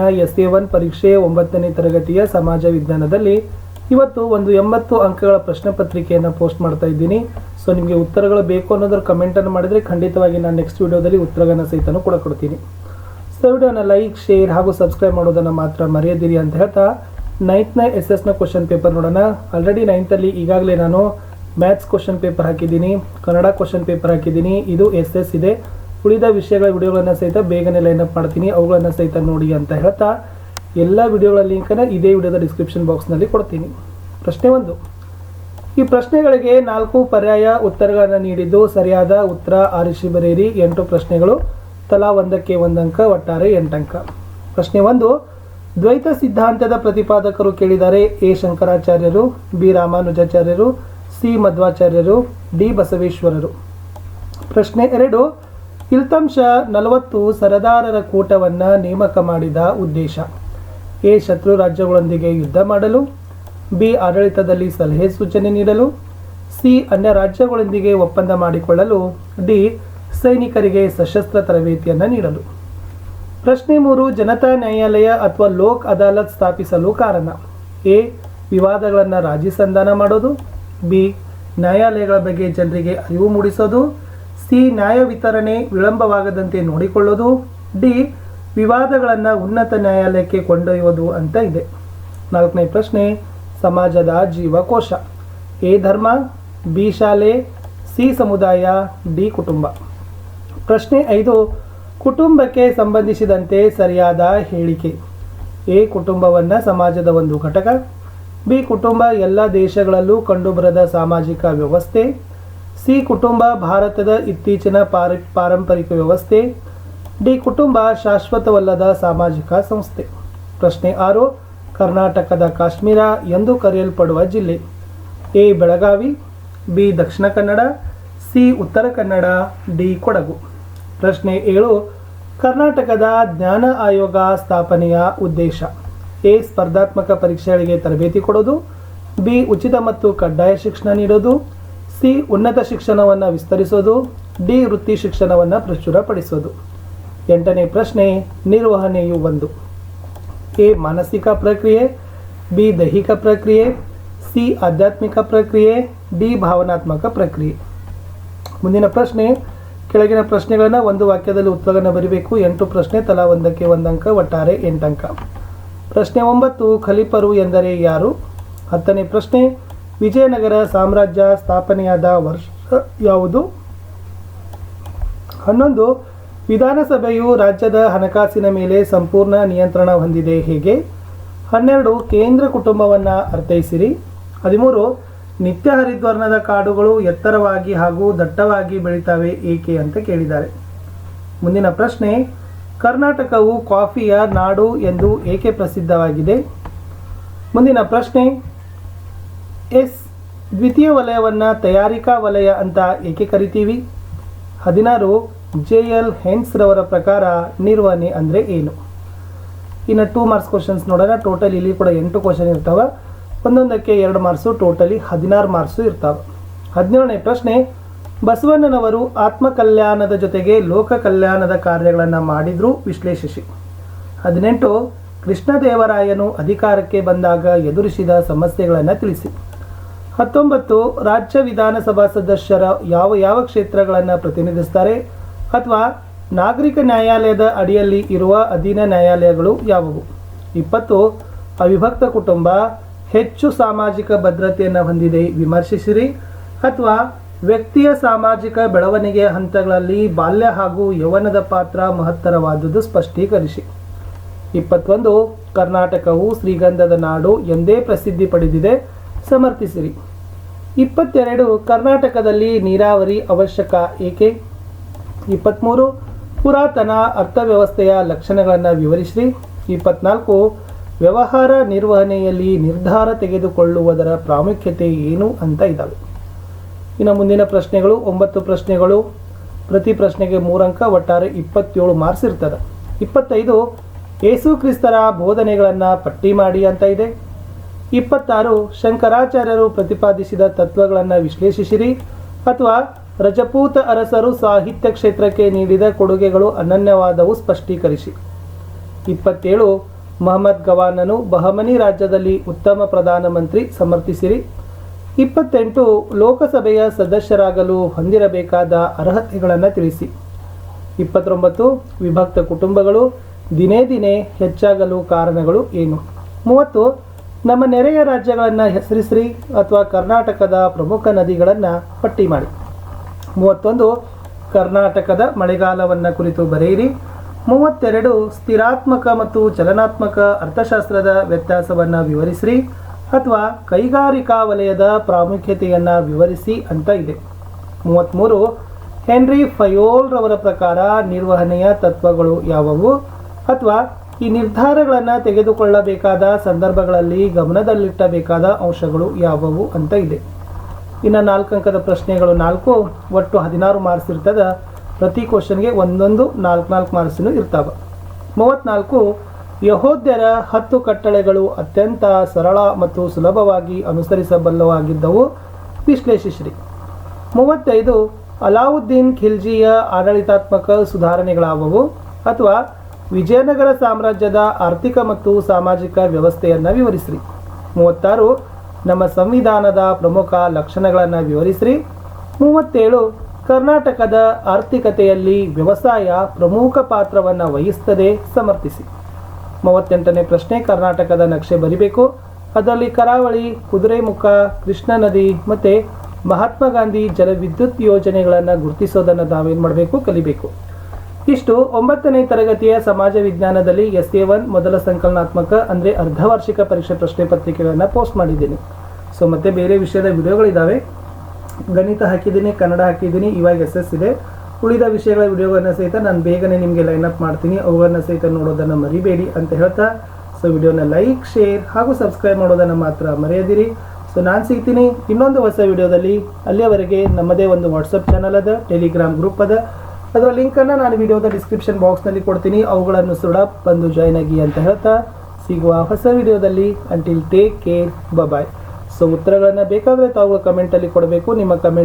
S A one ಪರೀಕ್ಷೆ ಒಂಬತ್ತನೇ ತರಗತಿಯ ಸಮಾಜ ವಿಜ್ಞಾನದಲ್ಲಿ ಇವತ್ತು ಒಂದು ಎಂಬತ್ತು ಅಂಕಗಳ ಪ್ರಶ್ನೆ ಪತ್ರಿಕೆಯನ್ನು ಪೋಸ್ಟ್ ಮಾಡ್ತಾ ಇದ್ದೀನಿ. ಸೊ, ನಿಮಗೆ ಉತ್ತರಗಳು ಬೇಕು ಅನ್ನೋದ್ರ ಕಮೆಂಟನ್ನು ಮಾಡಿದರೆ ಖಂಡಿತವಾಗಿ ನಾನು ನೆಕ್ಸ್ಟ್ ವಿಡಿಯೋದಲ್ಲಿ ಉತ್ತರಗಳನ್ನು ಸಹಿತನೂ ಕೂಡ ಕೊಡ್ತೀನಿ. ಸೊ, ವಿಡಿಯೋನ ಲೈಕ್ ಶೇರ್ ಹಾಗೂ ಸಬ್ಸ್ಕ್ರೈಬ್ ಮಾಡೋದನ್ನು ಮಾತ್ರ ಮರೆಯದಿರಿ ಅಂತ ಹೇಳ್ತಾ ನೈನ್ತ್ನ ಎಸ್ ಎಸ್ನ ಕ್ವಶನ್ ಪೇಪರ್ ನೋಡೋಣ. ಆಲ್ರೆಡಿ ನೈನ್ತಲ್ಲಿ ಈಗಾಗಲೇ ನಾನು ಮ್ಯಾಥ್ಸ್ ಕ್ವಶನ್ ಪೇಪರ್ ಹಾಕಿದ್ದೀನಿ. ಕನ್ನಡ ಕ್ವಶನ್ ಪೇಪರ್ ಹಾಕಿದ್ದೀನಿ. ಇದು ಎಸ್ ಎಸ್ ಇದೆ. ಉಳಿದ ವಿಷಯಗಳ ವಿಡಿಯೋಗಳನ್ನು ಸಹಿತ ಬೇಗನೆ ಲೈನಪ್ ಮಾಡ್ತೀನಿ. ಅವುಗಳನ್ನು ಸಹಿತ ನೋಡಿ ಅಂತ ಹೇಳ್ತಾ ಎಲ್ಲ ವಿಡಿಯೋಗಳ ಲಿಂಕನ್ನು ಇದೇ ವಿಡಿಯೋದ ಡಿಸ್ಕ್ರಿಪ್ಷನ್ ಬಾಕ್ಸ್ನಲ್ಲಿ ಕೊಡ್ತೀನಿ. ಪ್ರಶ್ನೆ ಒಂದು. ಈ ಪ್ರಶ್ನೆಗಳಿಗೆ ನಾಲ್ಕು ಪರ್ಯಾಯ ಉತ್ತರಗಳನ್ನು ನೀಡಿದ್ದು ಸರಿಯಾದ ಉತ್ತರ ಆರಿಸಿ ಬರೆಯಿರಿ ಎಂಟು ಪ್ರಶ್ನೆಗಳು, ತಲಾ ಒಂದಕ್ಕೆ ಒಂದಂಕ ಒಟ್ಟಾರೆ ಎಂಟಂಕ ಪ್ರಶ್ನೆ ಒಂದು. ದ್ವೈತ ಸಿದ್ಧಾಂತದ ಪ್ರತಿಪಾದಕರು ಕೇಳಿದ್ದಾರೆ ಎ ಶಂಕರಾಚಾರ್ಯರು, ಬಿ ರಾಮಾನುಜಾಚಾರ್ಯರು, ಸಿ ಮಧ್ವಾಚಾರ್ಯರು, ಡಿ ಬಸವೇಶ್ವರರು. ಪ್ರಶ್ನೆ ಎರಡು. ಇಲ್ತಂಶ ನಲವತ್ತು ಸರದಾರರ ಕೂಟವನ್ನು ನೇಮಕ ಮಾಡಿದ ಉದ್ದೇಶ. ಎ ಶತ್ರು ರಾಜ್ಯಗಳೊಂದಿಗೆ ಯುದ್ಧ ಮಾಡಲು, ಬಿ ಆಡಳಿತದಲ್ಲಿ ಸಲಹೆ ಸೂಚನೆ ನೀಡಲು, ಸಿ ಅನ್ಯ ರಾಜ್ಯಗಳೊಂದಿಗೆ ಒಪ್ಪಂದ ಮಾಡಿಕೊಳ್ಳಲು, ಡಿ ಸೈನಿಕರಿಗೆ ಸಶಸ್ತ್ರ ತರಬೇತಿಯನ್ನು ನೀಡಲು. ಪ್ರಶ್ನೆ ಮೂರು, ಜನತಾ ನ್ಯಾಯಾಲಯ ಅಥವಾ ಲೋಕ್ ಅದಾಲತ್ ಸ್ಥಾಪಿಸಲು ಕಾರಣ. ಎ, ವಿವಾದಗಳನ್ನು ರಾಜಿ ಸಂಧಾನ ಮಾಡೋದು. ಬಿ, ನ್ಯಾಯಾಲಯಗಳ ಬಗ್ಗೆ ಜನರಿಗೆ ಅರಿವು ಮೂಡಿಸೋದು. ಸಿ ನ್ಯಾಯ ವಿತರಣೆ ವಿಳಂಬವಾಗದಂತೆ ನೋಡಿಕೊಳ್ಳೋದು, ಡಿ ವಿವಾದಗಳನ್ನು ಉನ್ನತ ನ್ಯಾಯಾಲಯಕ್ಕೆ ಕೊಂಡೊಯ್ಯೋದು ಅಂತ ಇದೆ. ನಾಲ್ಕನೇ ಪ್ರಶ್ನೆ, ಸಮಾಜದ ಜೀವಕೋಶ. ಎ ಧರ್ಮ, ಬಿ ಶಾಲೆ, ಸಿ ಸಮುದಾಯ, ಡಿ ಕುಟುಂಬ. ಪ್ರಶ್ನೆ ಐದು, ಕುಟುಂಬಕ್ಕೆ ಸಂಬಂಧಿಸಿದಂತೆ ಸರಿಯಾದ ಹೇಳಿಕೆ. ಎ ಕುಟುಂಬವನ್ನು ಸಮಾಜದ ಒಂದು ಘಟಕ, ಬಿ ಕುಟುಂಬ ಎಲ್ಲ ದೇಶಗಳಲ್ಲೂ ಕಂಡುಬರದ ಸಾಮಾಜಿಕ ವ್ಯವಸ್ಥೆ ಸಿ ಕುಟುಂಬ ಭಾರತದ ಇತ್ತೀಚಿನ ಪಾರ, ಪಾರಂಪರಿಕ ವ್ಯವಸ್ಥೆ, ಡಿ ಕುಟುಂಬ ಶಾಶ್ವತವಲ್ಲದ ಸಾಮಾಜಿಕ ಸಂಸ್ಥೆ. ಪ್ರಶ್ನೆ ಆರು, ಕರ್ನಾಟಕದ ಕಾಶ್ಮೀರ ಎಂದು ಕರೆಯಲ್ಪಡುವ ಜಿಲ್ಲೆ. A Belagavi, B Dakshina Kannada, C Uttara Kannada, D Kodagu. ಪ್ರಶ್ನೆ ಏಳು, ಕರ್ನಾಟಕದ ಜ್ಞಾನ ಆಯೋಗ ಸ್ಥಾಪನೆಯ ಉದ್ದೇಶ. ಎ ಸ್ಪರ್ಧಾತ್ಮಕ ಪರೀಕ್ಷೆಗಳಿಗೆ ತರಬೇತಿ ಕೊಡೋದು, ಬಿ ಉಚಿತ ಮತ್ತು ಕಡ್ಡಾಯ ಶಿಕ್ಷಣ ನೀಡೋದು ಸಿ ಉನ್ನತ ಶಿಕ್ಷಣವನ್ನು ವಿಸ್ತರಿಸೋದು, ಡಿ ವೃತ್ತಿ ಶಿಕ್ಷಣವನ್ನು ಪ್ರಚುರಪಡಿಸೋದು. ಎಂಟನೇ ಪ್ರಶ್ನೆ, ನಿರ್ವಹಣೆಯು ಒಂದು. ಎ. ಮಾನಸಿಕ ಪ್ರಕ್ರಿಯೆ, ಬಿ. ದೈಹಿಕ ಪ್ರಕ್ರಿಯೆ, ಸಿ. ಆಧ್ಯಾತ್ಮಿಕ ಪ್ರಕ್ರಿಯೆ, ಡಿ. ಭಾವನಾತ್ಮಕ ಪ್ರಕ್ರಿಯೆ. ಮುಂದಿನ ಪ್ರಶ್ನೆ, ಕೆಳಗಿನ ಪ್ರಶ್ನೆಗಳನ್ನು ಒಂದು ವಾಕ್ಯದಲ್ಲಿ ಉತ್ತರಗಳನ್ನು ಬರೀಬೇಕು. ಎಂಟು ಪ್ರಶ್ನೆ, ತಲಾ ಒಂದಕ್ಕೆ ಒಂದಂಕ ಒಟ್ಟಾರೆ ಎಂಟಂಕ ಪ್ರಶ್ನೆ ಒಂಬತ್ತು, ಖಲೀಫರು ಎಂದರೆ ಯಾರು? ಹತ್ತನೇ ಪ್ರಶ್ನೆ ವಿಜಯನಗರ ಸಾಮ್ರಾಜ್ಯ ಸ್ಥಾಪನೆಯಾದ ವರ್ಷ ಯಾವುದು? ಹನ್ನೊಂದು. ವಿಧಾನಸಭೆಯು ರಾಜ್ಯದ ಹಣಕಾಸಿನ ಮೇಲೆ ಸಂಪೂರ್ಣ ನಿಯಂತ್ರಣ ಹೊಂದಿದೆ ಹೇಗೆ? ಹನ್ನೆರಡು. ಕೇಂದ್ರ ಕುಟುಂಬವನ್ನು ಅರ್ಥೈಸಿರಿ. ಹದಿಮೂರು. ನಿತ್ಯ ಹರಿದ್ವರ್ಣದ ಕಾಡುಗಳು ಎತ್ತರವಾಗಿ ಹಾಗೂ ದಟ್ಟವಾಗಿ ಬೆಳೀತಾವೆ ಏಕೆ ಅಂತ ಕೇಳಿದ್ದಾರೆ. ಮುಂದಿನ ಪ್ರಶ್ನೆ, ಕರ್ನಾಟಕವು ಕಾಫಿಯ ನಾಡು ಎಂದು ಏಕೆ ಪ್ರಸಿದ್ಧವಾಗಿದೆ? ಮುಂದಿನ ಪ್ರಶ್ನೆ ಎಸ್ ದ್ವಿತೀಯ ವಲಯವನ್ನು ತಯಾರಿಕಾ ವಲಯ ಅಂತ ಏಕೆ ಕರಿತೀವಿ? ಹದಿನಾರು ಜೆ ಎಲ್ ಹೆನ್ಸ್ರವರ ಪ್ರಕಾರ ನಿರ್ವಹಣೆ ಅಂದರೆ ಏನು? ಇನ್ನು ಟೂ ಮಾರ್ಕ್ಸ್ ಕ್ವಶನ್ಸ್ ನೋಡೋಣ. ಟೋಟಲ್ ಇಲ್ಲಿ ಕೂಡ ಎಂಟು ಕ್ವಶನ್ ಇರ್ತಾವೆ. ಒಂದೊಂದಕ್ಕೆ ಎರಡು ಮಾರ್ಕ್ಸು ಟೋಟಲಿ ಹದಿನಾರು ಮಾರ್ಕ್ಸು ಇರ್ತಾವೆ. ಹದಿನೇಳನೇ ಪ್ರಶ್ನೆ, ಬಸವಣ್ಣನವರು ಆತ್ಮಕಲ್ಯಾಣದ ಜೊತೆಗೆ ಲೋಕ ಕಲ್ಯಾಣದ ಕಾರ್ಯಗಳನ್ನು ಮಾಡಿದ್ರು ವಿಶ್ಲೇಷಿಸಿ. ಹದಿನೆಂಟು, ಕೃಷ್ಣದೇವರಾಯನು ಅಧಿಕಾರಕ್ಕೆ ಬಂದಾಗ ಎದುರಿಸಿದ ಸಮಸ್ಯೆಗಳನ್ನು ತಿಳಿಸಿ. ಹತ್ತೊಂಬತ್ತು ರಾಜ್ಯ ವಿಧಾನಸಭಾ ಸದಸ್ಯರ ಯಾವ ಯಾವ ಕ್ಷೇತ್ರಗಳನ್ನು ಪ್ರತಿನಿಧಿಸ್ತಾರೆ ಅಥವಾ ನಾಗರಿಕ ನ್ಯಾಯಾಲಯದ ಅಡಿಯಲ್ಲಿ ಇರುವ ಅಧೀನ ನ್ಯಾಯಾಲಯಗಳು ಯಾವುವು? ಇಪ್ಪತ್ತು, ಅವಿಭಕ್ತ ಕುಟುಂಬ, ಹೆಚ್ಚು ಸಾಮಾಜಿಕ ಭದ್ರತೆಯನ್ನು ಹೊಂದಿದೆ, ವಿಮರ್ಶಿಸಿರಿ. ಅಥವಾ ವ್ಯಕ್ತಿಯ ಸಾಮಾಜಿಕ ಬೆಳವಣಿಗೆಯ ಹಂತಗಳಲ್ಲಿ ಬಾಲ್ಯ ಹಾಗೂ ಯೌವನದ ಪಾತ್ರ ಮಹತ್ತರವಾದುದು ಸ್ಪಷ್ಟೀಕರಿಸಿ. ಇಪ್ಪತ್ತೊಂದು, ಕರ್ನಾಟಕವು ಶ್ರೀಗಂಧದ ನಾಡು ಎಂದೇ ಪ್ರಸಿದ್ಧಿ ಪಡೆದಿದೆ. ಸಮರ್ಥಿಸಿರಿ. ಇಪ್ಪತ್ತೆರಡು, ಕರ್ನಾಟಕದಲ್ಲಿ ನೀರಾವರಿ ಅವಶ್ಯಕ ಏಕೆ? ಇಪ್ಪತ್ತ್ಮೂರು ಪುರಾತನ ಅರ್ಥವ್ಯವಸ್ಥೆಯ ಲಕ್ಷಣಗಳನ್ನು ವಿವರಿಸಿರಿ. ಇಪ್ಪತ್ನಾಲ್ಕು, ವ್ಯವಹಾರ ನಿರ್ವಹಣೆಯಲ್ಲಿ ನಿರ್ಧಾರ ತೆಗೆದುಕೊಳ್ಳುವುದರ ಪ್ರಾಮುಖ್ಯತೆ ಏನು ಅಂತ ಇದ್ದಾವೆ ಇನ್ನು ಮುಂದಿನ ಪ್ರಶ್ನೆಗಳು, ಒಂಬತ್ತು ಪ್ರಶ್ನೆಗಳು. ಪ್ರತಿ ಪ್ರಶ್ನೆಗೆ ಮೂರಂಕ, ಒಟ್ಟಾರೆ ಇಪ್ಪತ್ತೇಳು ಮಾರ್ಕ್ಸ್ ಇರ್ತದೆ. ಇಪ್ಪತ್ತೈದು ಯೇಸು ಕ್ರಿಸ್ತರ ಬೋಧನೆಗಳನ್ನು ಪಟ್ಟಿ ಮಾಡಿ ಅಂತ ಇದೆ. ಇಪ್ಪತ್ತಾರು ಶಂಕರಾಚಾರ್ಯರು ಪ್ರತಿಪಾದಿಸಿದ ತತ್ವಗಳನ್ನು ವಿಶ್ಲೇಷಿಸಿರಿ. ಅಥವಾ ರಜಪೂತ ಅರಸರು ಸಾಹಿತ್ಯ ಕ್ಷೇತ್ರಕ್ಕೆ ನೀಡಿದ ಕೊಡುಗೆಗಳು ಅನನ್ಯವಾದವು ಸ್ಪಷ್ಟೀಕರಿಸಿ. ಇಪ್ಪತ್ತೇಳು, ಮೊಹಮ್ಮದ್ ಗವಾನನು ಬಹಮನಿ ರಾಜ್ಯದಲ್ಲಿ ಉತ್ತಮ ಪ್ರಧಾನಮಂತ್ರಿ ಸಮರ್ಥಿಸಿರಿ. ಇಪ್ಪತ್ತೆಂಟು, ಲೋಕಸಭೆಯ ಸದಸ್ಯರಾಗಲು ಹೊಂದಿರಬೇಕಾದ ಅರ್ಹತೆಗಳನ್ನು ತಿಳಿಸಿ. ಇಪ್ಪತ್ತೊಂಬತ್ತು, ವಿಭಕ್ತ ಕುಟುಂಬಗಳು ದಿನೇ ದಿನೇ ಹೆಚ್ಚಾಗಲು ಕಾರಣಗಳು ಏನು. ಮೂವತ್ತು ನಮ್ಮ ನೆರೆಯ ರಾಜ್ಯಗಳನ್ನು ಹೆಸರಿಸ್ರಿ ಅಥವಾ ಕರ್ನಾಟಕದ ಪ್ರಮುಖ ನದಿಗಳನ್ನು ಪಟ್ಟಿ ಮಾಡಿ. ಮೂವತ್ತೊಂದು, ಕರ್ನಾಟಕದ ಮಳೆಗಾಲವನ್ನು ಕುರಿತು ಬರೆಯಿರಿ. ಮೂವತ್ತೆರಡು, ಸ್ಥಿರಾತ್ಮಕ ಮತ್ತು ಚಲನಾತ್ಮಕ ಅರ್ಥಶಾಸ್ತ್ರದ ವ್ಯತ್ಯಾಸವನ್ನು ವಿವರಿಸಿರಿ ಅಥವಾ ಕೈಗಾರಿಕಾ ವಲಯದ ಪ್ರಾಮುಖ್ಯತೆಯನ್ನು ವಿವರಿಸಿ ಅಂತ ಇದೆ. ಮೂವತ್ತ್ಮೂರು ಹೆನ್ರಿ ಫಯೋಲ್ರವರ ಪ್ರಕಾರ ನಿರ್ವಹಣೆಯ ತತ್ವಗಳು ಯಾವುವು ಅಥವಾ ಈ ನಿರ್ಧಾರಗಳನ್ನು ತೆಗೆದುಕೊಳ್ಳಬೇಕಾದ ಸಂದರ್ಭಗಳಲ್ಲಿ ಗಮನದಲ್ಲಿಟ್ಟಬೇಕಾದ ಅಂಶಗಳು ಯಾವುವು ಅಂತ ಇದೆ. ಇನ್ನು ನಾಲ್ಕು ಅಂಕದ ಪ್ರಶ್ನೆಗಳು ನಾಲ್ಕು, ಒಟ್ಟು ಹದಿನಾರು ಮಾರ್ಕ್ಸ್ ಇರ್ತದೆ. ಪ್ರತಿ ಕ್ವಶನ್ಗೆ ಒಂದೊಂದು ನಾಲ್ಕು ನಾಲ್ಕು ಮಾರ್ಕ್ಸಿನೂ ಇರ್ತಾವೆ. ಮೂವತ್ತ್ನಾಲ್ಕು ಯಹೋದ್ಯರ ಹತ್ತು ಕಟ್ಟಳೆಗಳು ಅತ್ಯಂತ ಸರಳ ಮತ್ತು ಸುಲಭವಾಗಿ ಅನುಸರಿಸಬಲ್ಲವಾಗಿದ್ದವು. ವಿಶ್ಲೇಷಿಸಿರಿ. ಮೂವತ್ತೈದು, ಅಲಾವುದ್ದೀನ್ ಖಿಲ್ಜಿಯ ಆಡಳಿತಾತ್ಮಕ ಸುಧಾರಣೆಗಳಾವವು ಅಥವಾ ವಿಜಯನಗರ ಸಾಮ್ರಾಜ್ಯದ ಆರ್ಥಿಕ ಮತ್ತು ಸಾಮಾಜಿಕ ವ್ಯವಸ್ಥೆಯನ್ನು ವಿವರಿಸ್ರಿ. ಮೂವತ್ತಾರು, ನಮ್ಮ ಸಂವಿಧಾನದ ಪ್ರಮುಖ ಲಕ್ಷಣಗಳನ್ನು ವಿವರಿಸ್ರಿ. ಮೂವತ್ತೇಳು, ಕರ್ನಾಟಕದ ಆರ್ಥಿಕತೆಯಲ್ಲಿ ವ್ಯವಸಾಯ ಪ್ರಮುಖ ಪಾತ್ರವನ್ನು ವಹಿಸ್ತದೆ ಸಮರ್ಥಿಸಿ. ಮೂವತ್ತೆಂಟನೇ ಪ್ರಶ್ನೆ, ಕರ್ನಾಟಕದ ನಕ್ಷೆ ಬರಿಬೇಕು. ಅದರಲ್ಲಿ ಕರಾವಳಿ, ಕುದುರೆಮುಖ, ಕೃಷ್ಣಾ ನದಿ ಮತ್ತು ಮಹಾತ್ಮ ಗಾಂಧಿ ಜಲವಿದ್ಯುತ್ ಯೋಜನೆಗಳನ್ನು ಗುರುತಿಸೋದನ್ನು ನಾವೇನು ಮಾಡಬೇಕು? ಕಲಿಬೇಕು. ಇಷ್ಟು ಒಂಬತ್ತನೇ ತರಗತಿಯ ಸಮಾಜ ವಿಜ್ಞಾನದಲ್ಲಿ ಎಸ್ ಎ ಒನ್ ಮೊದಲ ಸಂಕಲನಾತ್ಮಕ, ಅಂದರೆ ಅರ್ಧವಾರ್ಷಿಕ ಪರೀಕ್ಷೆ ಪ್ರಶ್ನೆ ಪತ್ರಿಕೆಗಳನ್ನು ಪೋಸ್ಟ್ ಮಾಡಿದ್ದೀನಿ. ಸೊ ಮತ್ತೆ ಬೇರೆ ವಿಷಯದ ವಿಡಿಯೋಗಳಿದ್ದಾವೆ ಗಣಿತ ಹಾಕಿದ್ದೀನಿ, ಕನ್ನಡ ಹಾಕಿದ್ದೀನಿ, ಇವಾಗ ಎಸ್ ಎಸ್ ಇದೆ. ಉಳಿದ ವಿಷಯಗಳ ವಿಡಿಯೋಗಳನ್ನು ಸಹಿತ ನಾನು ಬೇಗನೆ ನಿಮಗೆ ಲೈನ್ ಅಪ್ ಮಾಡ್ತೀನಿ. ಅವುಗಳನ್ನು ಸಹಿತ ನೋಡೋದನ್ನು ಮರಿಬೇಡಿ ಅಂತ ಹೇಳ್ತಾ ಸೊ ವಿಡಿಯೋನ ಲೈಕ್ ಶೇರ್ ಹಾಗೂ ಸಬ್ಸ್ಕ್ರೈಬ್ ಮಾಡೋದನ್ನು ಮಾತ್ರ ಮರೆಯದಿರಿ. ಸೊ ನಾನು ಸಿಗ್ತೀನಿ ಇನ್ನೊಂದು ಹೊಸ ವಿಡಿಯೋದಲ್ಲಿ. ಅಲ್ಲಿಯವರೆಗೆ ನಮ್ಮದೇ ಒಂದು ವಾಟ್ಸಪ್ ಚಾನಲ್ ಅದ ಟೆಲಿಗ್ರಾಮ್ ಗ್ರೂಪ್ ಅದ. ಅದರ ಲಿಂಕನ್ನು ನಾನು ವಿಡಿಯೋದ ಡಿಸ್ಕ್ರಿಪ್ಷನ್ ಬಾಕ್ಸ್ನಲ್ಲಿ ಕೊಡ್ತೀನಿ. ಅವುಗಳನ್ನು ಸುಡ ಬಂದು ಜಾಯ್ನ್ ಆಗಿ ಅಂತ ಹೇಳ್ತಾ ಸಿಗುವ ಹೊಸ ವಿಡಿಯೋದಲ್ಲಿ until take care bye so ಉತ್ತರಗಳನ್ನು ಬೇಕಾದರೆ ತಾವು ಕಮೆಂಟಲ್ಲಿ ಕೊಡಬೇಕು. ನಿಮ್ಮ ಕಮೆಂಟ್